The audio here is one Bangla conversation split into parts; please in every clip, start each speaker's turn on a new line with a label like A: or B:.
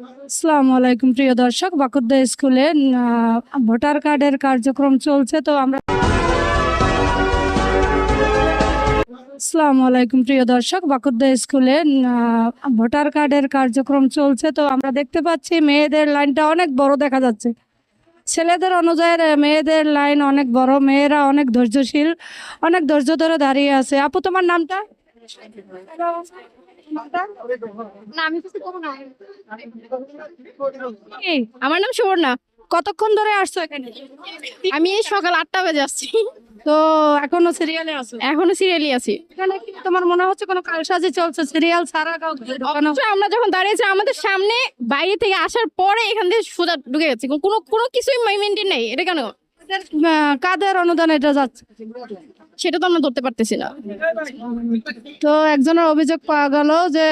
A: আসসালামু আলাইকুম, প্রিয় দর্শক। বাকুদ্দা স্কুলে ভোটার কার্ডের কার্যক্রম চলছে, তো আমরা আসসালামু আলাইকুম, প্রিয় দর্শক। বাকুদ্দা স্কুলে ভোটার কার্ডের কার্যক্রম চলছে, তো আমরা দেখতে পাচ্ছি মেয়েদের লাইনটা অনেক বড় দেখা যাচ্ছে। ছেলেদের অনুযায়ী মেয়েদের লাইন অনেক বড়, মেয়েরা অনেক ধৈর্যশীল, অনেক ধৈর্য ধরে দাঁড়িয়ে আছে। আপু, তোমার নামটা?
B: আমার নাম সুবর্ণা।
A: কতক্ষণ ধরে আসছো এখানে?
B: আমি এই সকাল আটটা বাজে আসছি।
A: তো এখনও সিরিয়ালে আছো?
B: এখনও সিরিয়ালি আছি।
A: এখানে কি তোমার মনে হচ্ছে কোনো কালসাজি চলছে? সিরিয়াল ছাড়া কাউকে
B: আমরা যখন দাঁড়িয়েছি আমাদের সামনে বাইরে থেকে আসার পরে এখান থেকে সোজা ঢুকে গেছে কোনো কোনো কিছুই মেনটেন নেই। এটা কেন?
A: কাদের, কাদের অনুদান এটা যাচ্ছে?
B: সেটা তো আমরা ধরতে পারতেছি না।
A: তো একজনের অভিযোগ পাওয়া গেল যে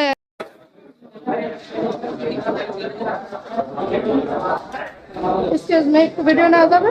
B: ভিডিও নেওয়া যাবে?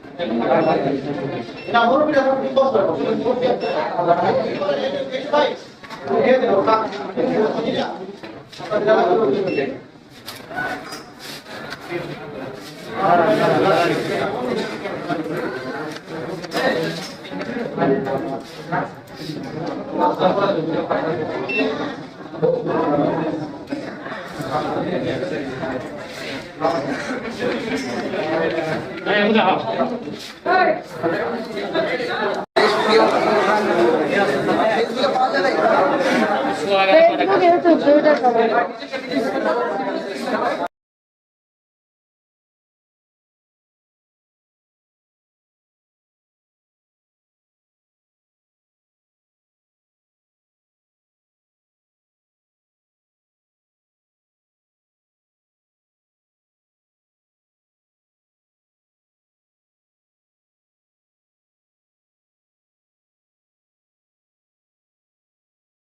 B: Now, what would have been possible? What would have been possible? Here they were back in Virginia. But they are not doing it. Thank you.
A: Facebook YouTube দুইটা